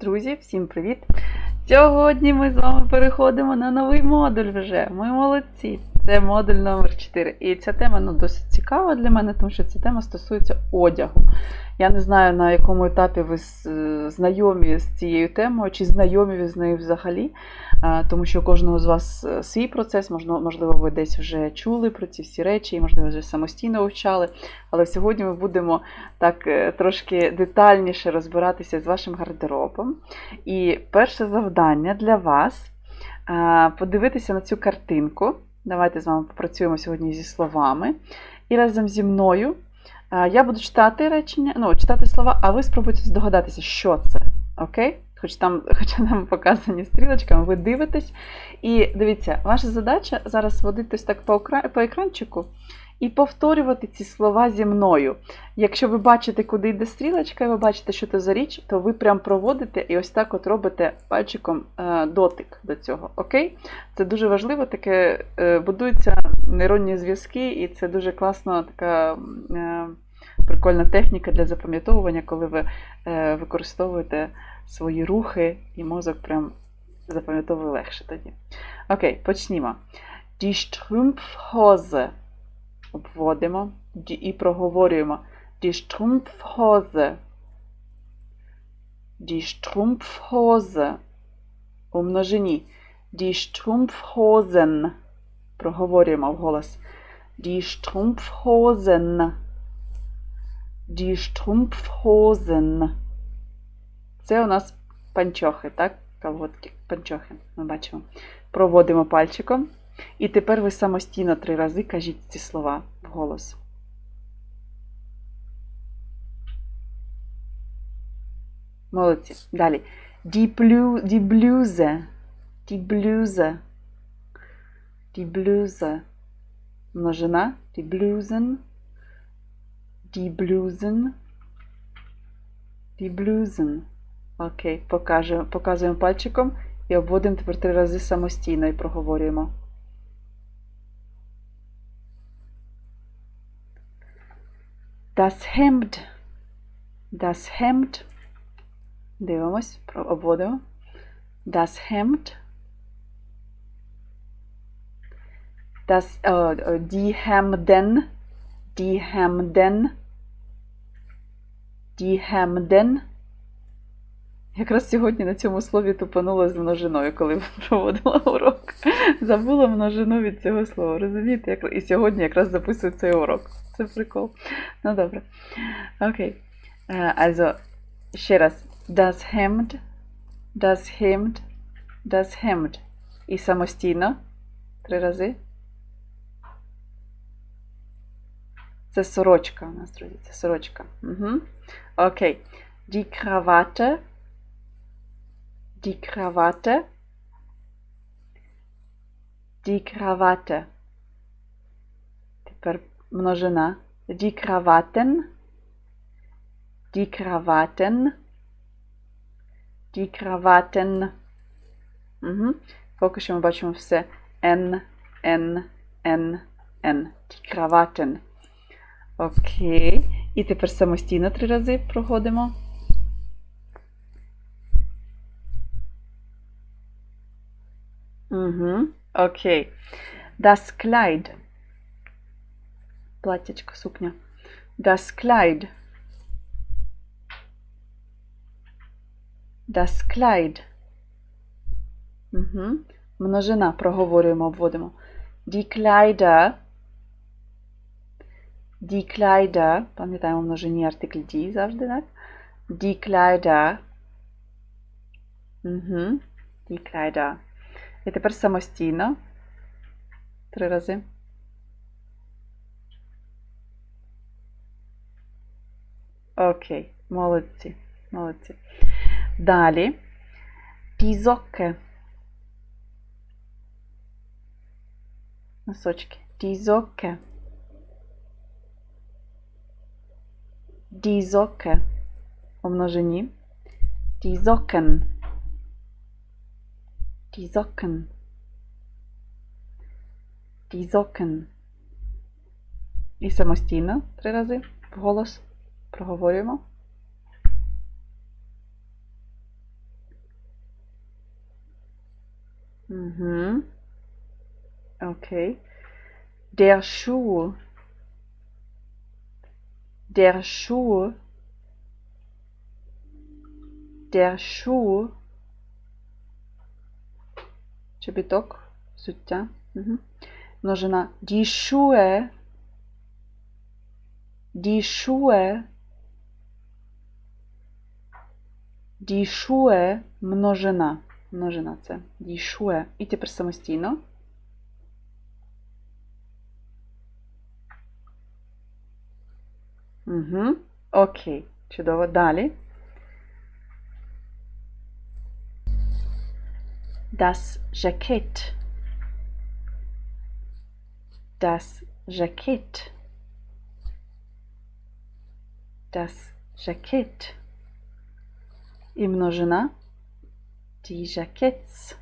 Друзі, всім привіт! Сьогодні ми з вами переходимо на новий модуль вже. Ми молодці. Це модуль номер 4. І ця тема ну, досить цікава для мене, тому що ця тема стосується одягу. Я не знаю, на якому етапі ви е, знайомі з цією темою, чи знайомі ви з нею взагалі, тому що у кожного з вас е, свій процес, можливо, ви десь вже чули про ці всі речі, і, можливо, вже самостійно вивчали. Але сьогодні ми будемо так е, трошки детальніше розбиратися з вашим гардеробом. І перше завдання для вас подивитися на цю картинку. Давайте з вами попрацюємо сьогодні зі словами. І разом зі мною я буду читати речення, ну, читати слова, а ви спробуйте здогадатися, що це. Окей? Хоч там, хоча там показані стрілочками, ви дивитесь. І дивіться, ваша задача зараз водитись так по екранчику і повторювати ці слова зі мною. Якщо ви бачите, куди йде стрілочка, і ви бачите, що це за річ, то ви прям проводите і ось так от робите пальчиком е, дотик до цього. Окей? Це дуже важливо, таке е, будуються нейронні зв'язки, і це дуже класна така е, прикольна техніка для запам'ятовування, коли ви використовуєте свої рухи, і мозок прям запам'ятовує легше тоді. Окей, почнімо. Die Strumpfhose. Обводимо і проговорюємо. Die Strumpfhose. Die Strumpfhose. У множині. Die Strumpfhosen. Проговорюємо вголос. Die Strumpfhosen. Die Strumpfhosen. Це у нас панчохи, так? Колготки, панчохи. Ми бачимо. Проводимо пальчиком. І тепер ви самостійно три рази кажіть ці слова вголос. Молодці. Далі. Die, Blu, die Bluse. Die Bluse. Die Bluse. Множина. Die Blusen. Die Blusen. Die Blusen. Окей, показуємо пальчиком і обводимо тепер три рази самостійно і проговорюємо. Das Hemd. Das Hemd. Дивимось, про- обводимо. Das Hemd. Das, е, е, die Hemden. Die Hemden. Die Hemden. Якраз сьогодні на цьому слові тупанула з множиною, коли проводила урок. Забула множину від цього слова. Розумієте? І сьогодні якраз записую цей урок. Це прикол. Ну добре. Окей. Е, Also, ще раз. Das Hemd, das Hemd, das Hemd. І самостійно. Три рази. Це сорочка у нас, друзі. Це сорочка. Угу. Окей. Die Krawatte. Die Krawatte. Die Krawatte. Тепер множина. Die Krawatten. Die Krawatten. Die Krawatten. Угу. Поки що ми бачимо все N, N, N, N. Die Krawatten. Окей. І тепер самостійно три рази проходимо. Угу. Окей. Das Kleid. Платтячко, сукня. Das Kleid. Das Kleid. Угу. Множина проговорюємо, обводимо. Die Kleider. Die Kleider. Пам'ятаємо в множині артикль die завжди, так? Die Kleider. Угу. Die Kleider. І тепер самостійно. Три рази. Окей, молодці, молодці. Далі. Тізоке. Носочки. Тізоке. Дізоке. У множині. Дізокен. die Socken, die Socken. І самостійно три рази вголос проговорюємо. Угу. Окей. Der Schuh. Der Schuh. Der Schuh. Чобіток, суття. Угу. Множина die Schuhe. Die Schuhe. Die Schuhe множина. Множина це. Die Schuhe. І тепер самостійно. Угу. Окей. Чудово. Далі. Das Jackett. Das Jackett. Das Jackett. І множина. Die Jackets.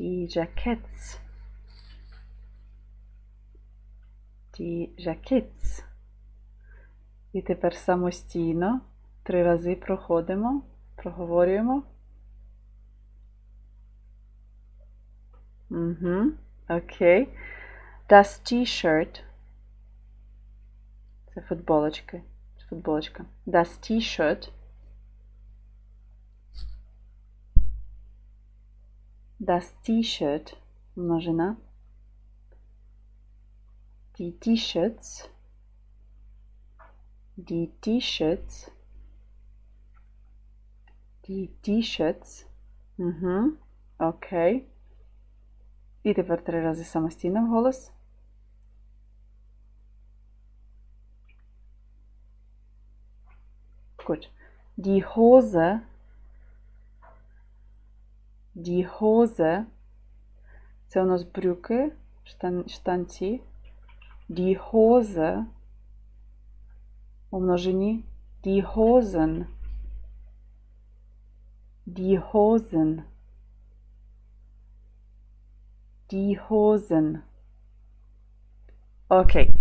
Die Jackets. Die Jackets. І тепер самостійно три рази проходимо, проговорюємо. Угу. Окей. Das T-shirt. Це футболочки. Футболочка. Das T-shirt. Das T-shirt. Множина. Die T-shirts. Die T-shirts. Die T-shirts. Угу. Окей. І тепер три рази самостійно вголос. Gut. Die Hose. Die Hose. Це у нас брюки, штан, штанці. Die Hose. У множині. Die Hosen. Die Hosen. Die Hosen. Okay.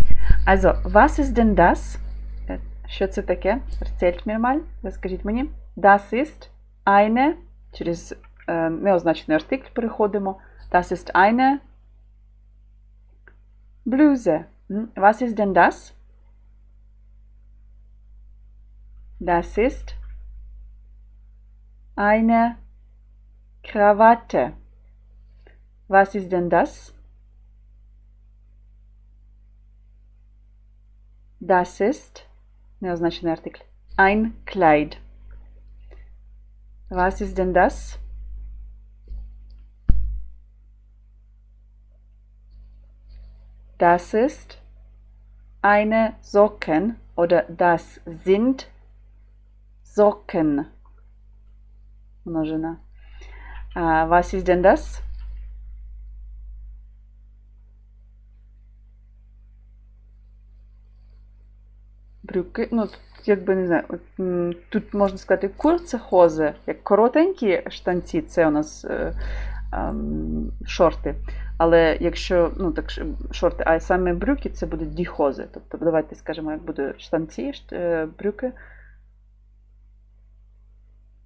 Also, was ist denn das? Е, Що? Erzählt mir mal. Розкажіть мені. Das ist eine, через е, неозначений артикль переходимо. Das ist eine Bluse. Hm, Was ist denn das? Das ist eine Krawatte. Was ist denn das? Das ist неозначений артикль. Ein Kleid. Was ist denn das? Das ist eine Socken oder das sind Socken. Множина. А, was ist denn das? Брюки. Ну, якби не знаю, от, тут можна сказати курце як коротенькі штанці, це у нас е, ем, шорти. Але якщо ну, так, шорти, а саме брюки, це будуть діхози. Тобто, давайте скажемо, як будуть штанці, шт- е, брюки.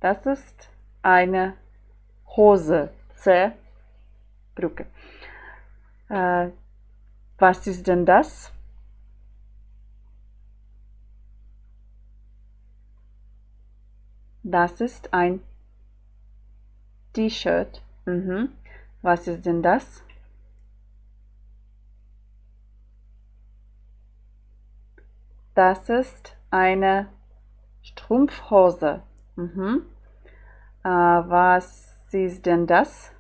Das ist eine Hose. Це брюки. Е, was ist denn das? Das ist ein T-Shirt. Mhm. Was ist denn das? Das ist eine Strumpfhose. Mhm. Äh, was ist denn das?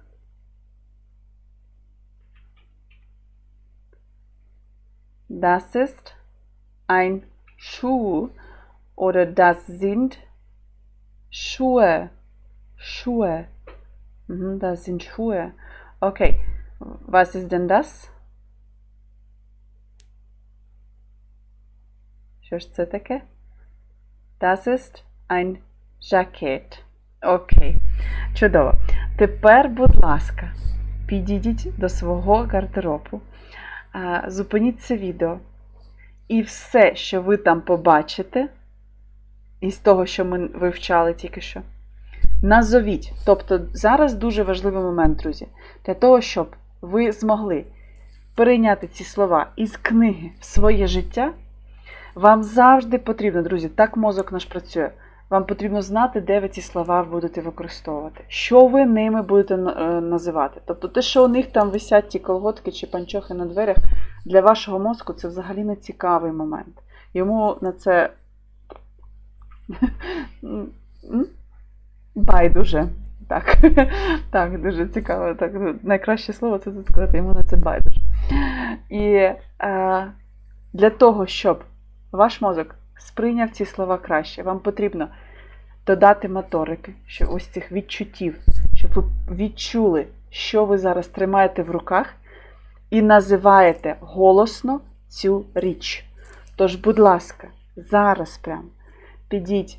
Das ist ein Schuh oder das sind Schuhe. Schuhe. Mhm, das sind Schuhe. Okay. Was ist denn das? Що ж це таке? Das ist ein Jacket. Окей. Чудово. Тепер, будь ласка, підійдіть до свого гардеробу, зупиніть це відео. І все, що ви там побачите, із того, що ми вивчали тільки що, Назовіть. Тобто зараз дуже важливий момент, друзі, для того, щоб ви змогли перейняти ці слова із книги в своє життя, вам завжди потрібно, друзі, так мозок наш працює. Вам потрібно знати, де ви ці слова будете використовувати, що ви ними будете е, називати. Тобто те, що у них там висять ті колготки чи панчохи на дверях, для вашого мозку це взагалі не цікавий момент. Йому на це? Байдуже. Так, так, дуже цікаво. Так, ну, найкраще слово це тут сказати, йому на це байдуже. І е, для того, щоб ваш мозок сприйняв ці слова краще, вам потрібно додати моторики, що ось цих відчуттів, щоб ви відчули, що ви зараз тримаєте в руках, і називаєте голосно цю річ. Тож, будь ласка, зараз прям підіть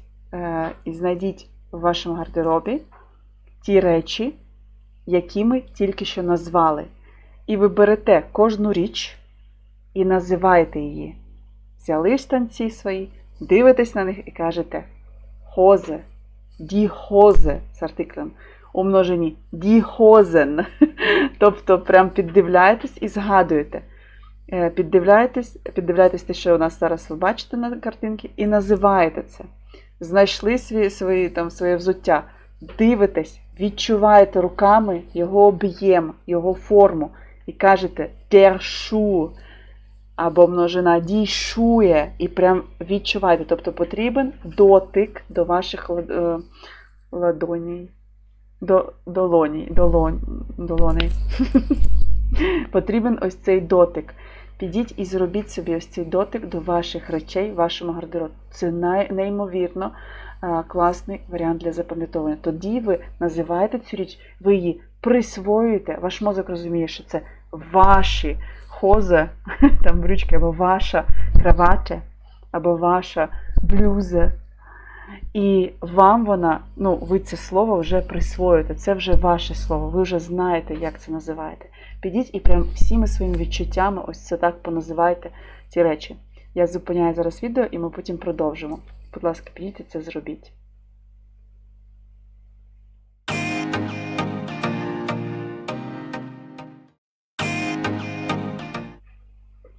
і знайдіть в вашому гардеробі ті речі, які ми тільки що назвали. І ви берете кожну річ і називаєте її. Взяли штанці свої, дивитесь на них і кажете хозе, ді хозе з артиклем у множині ді хозен. Тобто прям піддивляєтесь і згадуєте. Е, піддивляєтесь, піддивляєтесь те, що у нас зараз ви бачите на картинці, і називаєте це. Знайшли свої, свої, там, своє взуття, дивитесь, відчуваєте руками його об'єм, його форму і кажете Schuh, або множина дійшує, і прям відчуваєте. Тобто потрібен дотик до ваших е, ладоней. До, долоній, долонь, долоней. Потрібен ось цей дотик. Підіть і зробіть собі ось цей дотик до ваших речей, вашому гардеробу. Це неймовірно класний варіант для запам'ятовування. Тоді ви називаєте цю річ, ви її присвоюєте, ваш мозок розуміє, що це ваші хози, там брючки, або ваша кроватя, або ваша блюза. І вам вона, ну, ви це слово вже присвоїте, це вже ваше слово, ви вже знаєте, як це називаєте. Підіть і прям всіми своїми відчуттями ось це так поназивайте ці речі. Я зупиняю зараз відео і ми потім продовжимо. Будь ласка, підіть і це зробіть.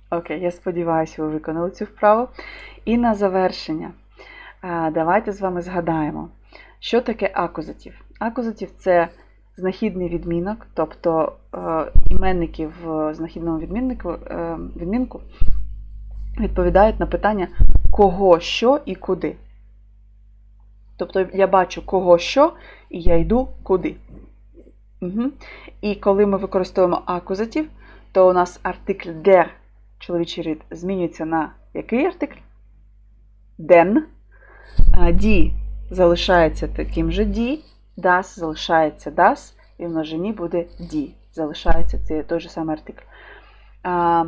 Окей, я сподіваюся, ви виконали цю вправу. І на завершення. Давайте з вами згадаємо, що таке акузатив. Акузатив це знахідний відмінок, тобто е, іменники в знахідному відміннику, е, відмінку відповідають на питання кого, що і куди. Тобто я бачу кого що, і я йду куди. Угу. І коли ми використовуємо акузатив, то у нас артикль der, чоловічий рід, змінюється на який артикль? Den. Ді залишається таким же ді, das залишається das, і в множині буде ді. Залишається цей той же самий артикль. А,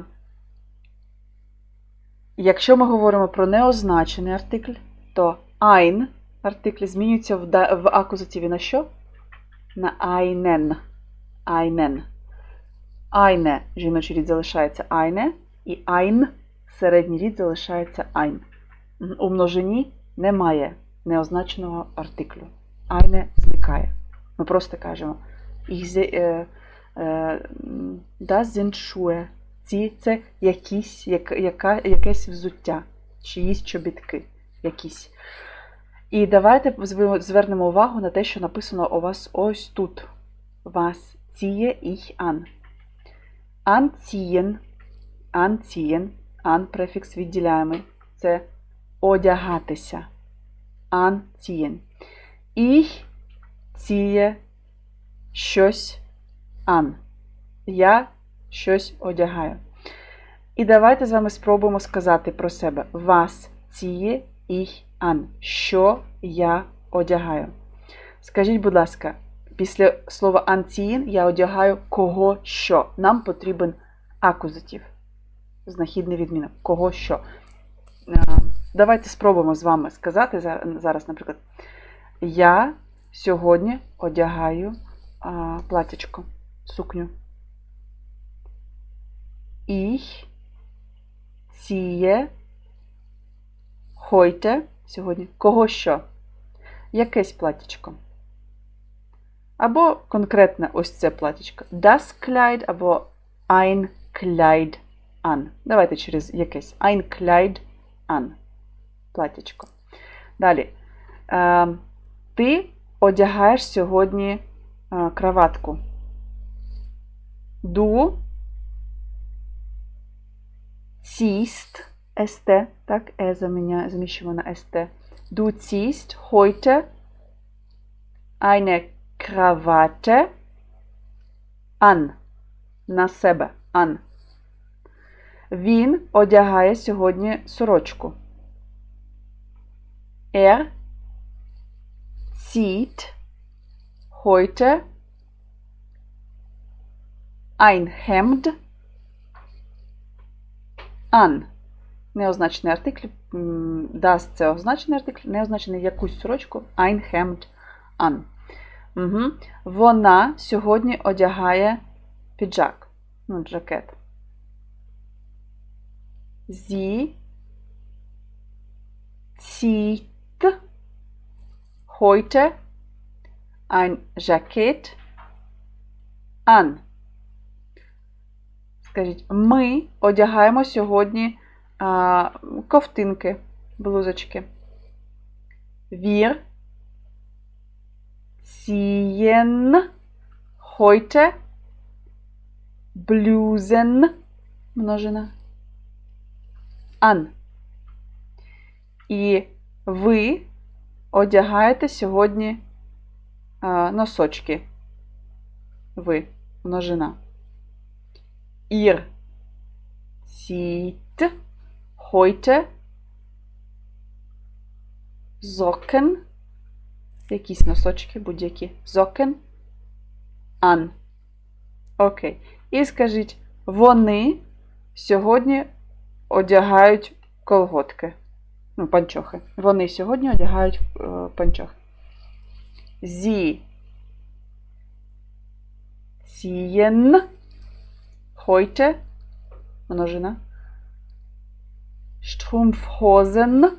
Якщо ми говоримо про неозначений артикль, то ein артикль змінюється в, в акузативі на що? На einen. Einen. Eine жіночий рід залишається eine, і ein середній рід залишається ein. У множині немає неозначеного артиклю. Eine зникає. Ми просто кажемо Das sind Schuhe. Ці це якісь, як, яка, якесь взуття, чиїсь чобітки. якісь. І давайте звернемо увагу на те, що написано у вас ось тут. Was ziehe ich an. Anziehen, anziehen, an префікс відділяємо. Це одягатися. Anziehen. Ich ziehe щось an. Я щось одягаю. І давайте з вами спробуємо сказати про себе. Was ziehe ich an. Що я одягаю. Скажіть, будь ласка, після слова anziehen я одягаю кого що. Нам потрібен акузатив. Знахідний відмінок. Кого що. Давайте спробуємо з вами сказати зараз, наприклад, я сьогодні одягаю а, платячко, сукню. Ich ziehe heute, сьогодні, кого що? Якесь платічко. Або конкретне ось це платічко. Das Kleid або ein Kleid an. Давайте через якесь. Ein Kleid an. Платічко. Далі. Е, ти одягаєш сьогодні е, краватку. Du ziehst st, так, е заміщуємо на st. Du ziehst heute eine Krawatte an. На себе. An. Він одягає сьогодні сорочку. Er zieht heute ein Hemd an. Неозначений артикль. Das – це означений артикль, неозначений якусь сорочку. Ein Hemd an. Угу. Вона сьогодні одягає піджак. Ну, жакет. Sie zieht heute ein Jacket an. Скажіть, ми одягаємо сьогодні а, ковтинки, блузочки. Wir ziehen heute Blusen множина an. І ви одягаєте сьогодні а, носочки. Ви множина. Ihr zieht heute Socken, якісь носочки, будь-які. Socken an. Окей. І скажіть, вони сьогодні одягають колготки. Ну, панчохи. Вони сьогодні одягають е, панчохи. Sie ziehen heute множина Strumpfhosen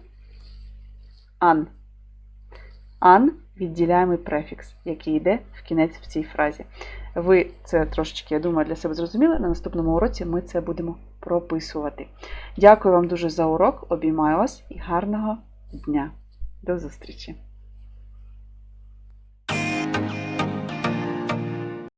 an. An відділяємий префікс, який йде в кінець в цій фразі. Ви це трошечки, я думаю, для себе зрозуміли. На наступному уроці ми це будемо прописувати. Дякую вам дуже за урок, обіймаю вас і гарного дня. До зустрічі!